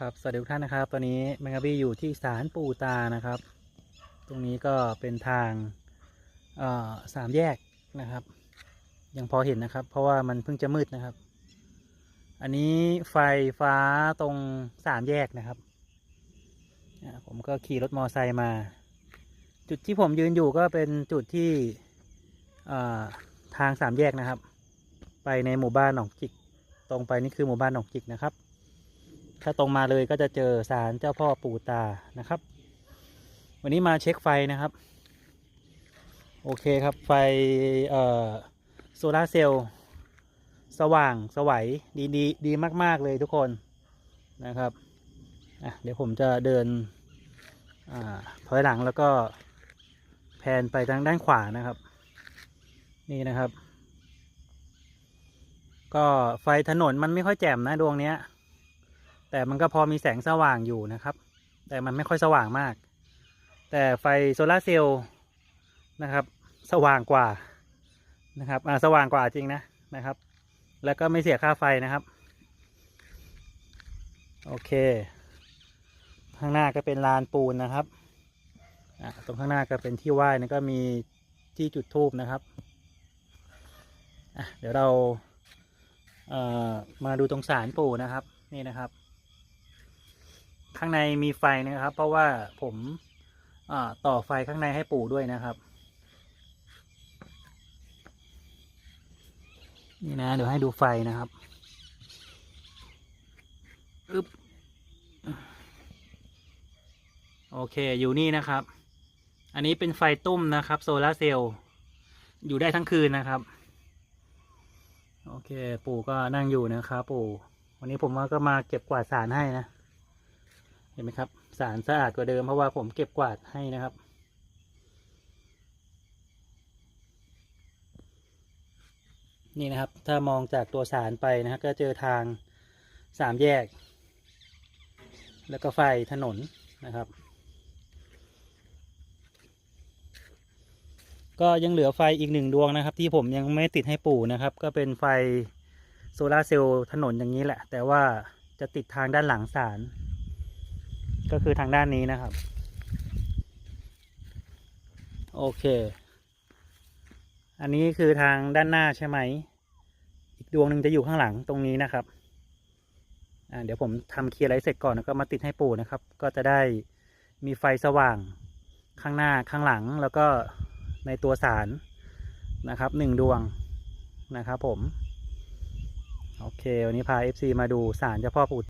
ครับสวัสดีทุกท่านนะครับ ตอนนี้แมงกะบี้อยู่ที่ศาลปู่ตานะครับ ตรงนี้ก็เป็นทางสามแยกนะครับ ยังพอเห็นนะครับ เพราะว่ามันเพิ่งจะมืดนะครับ อันนี้ไฟฟ้าตรงสามแยกนะครับผมก็ขี่รถมอไซค์มา จุดที่ผมยืนอยู่ก็เป็นจุดที่ทางสามแยกนะครับ ไปในหมู่บ้านหนองจิก ตรงไปนี่คือหมู่บ้านหนองจิกนะครับ ถ้าตรงมาเลยก็จะเจอศาลเจ้าพ่อปู่ตานะครับ วันนี้มาเช็คไฟนะครับ โอเคครับไฟโซลาร์เซลล์สว่างสวัยดีดีดีมาก ๆ เลยทุกคนนะครับเดี๋ยวผมจะเดินอถอยหลังแล้วก็แพนไปทางด้านขวานะครับ นี่นะครับ ก็ไฟถนนมันไม่ค่อยแจ่มนะดวงเนี้ย แต่มันก็พอมีแสงสว่างอยู่นะครับ แต่มันไม่ค่อยสว่างมาก แต่ไฟโซลาเซลล์นะครับ สว่างกว่านะครับอ่าสว่างกว่าจริงนะนะครับ แล้วก็ไม่เสียค่าไฟนะครับ โอเค ข้างหน้าก็เป็นลานปูนนะครับอ่าตรงข้างหน้าก็เป็นที่ไหว้นะก็มีที่จุดทูบนะครับอะเดี๋ยวเราเอ่อมาดูตรงศาลปู่นะครับ นี่นะครับ ข้างในมีไฟนะครับ เพราะว่าผมาต่อไฟข้างในให้ปู่ด้วยนะครับ นี่นะ เดี๋ยวให้ดูไฟนะครับอึบโอเคอยู่นี่นะครับ อันนี้เป็นไฟตุ้มนะครับ โซลาเซลล์อยู่ได้ทั้งคืนนะครับ โอเค ปู่ก็นั่งอยู่นะครับ ปู่ วันนี้ผมก็มาเก็บกวาดสารให้นะ เห็นไหมครับ สารสะอาดกว่าเดิมเพราะว่าผมเก็บกวาดให้นะครับ นี่นะครับ ถ้ามองจากตัวสารไปนะฮะก็เจอทางสามแยก แล้วก็ไฟถนนนะครับ ก็ยังเหลือไฟอีกหนึ่งดวงนะครับ ที่ผมยังไม่ติดให้ปู่นะครับ ก็เป็นไฟโซลาร์เซลล์ถนนอย่างนี้แหละ แต่ว่าจะติดทางด้านหลังศาล ก็คือทางด้านนี้นะครับ โอเค อันนี้คือทางด้านหน้าใช่ไหม อีกดวงหนึ่งจะอยู่ข้างหลังตรงนี้นะครับอ่าเดี๋ยวผมทำเคลียร์ไรเสร็จก่อนแล้วก็มาติดให้ปู่นะครับ ก็จะได้มีไฟสว่างข้างหน้าข้างหลังแล้วก็ในตัวสารนะครับหนึ่งดวงนะครับผม โอเค วันนี้พา FC มาดูสารเจ้าพ่อปู่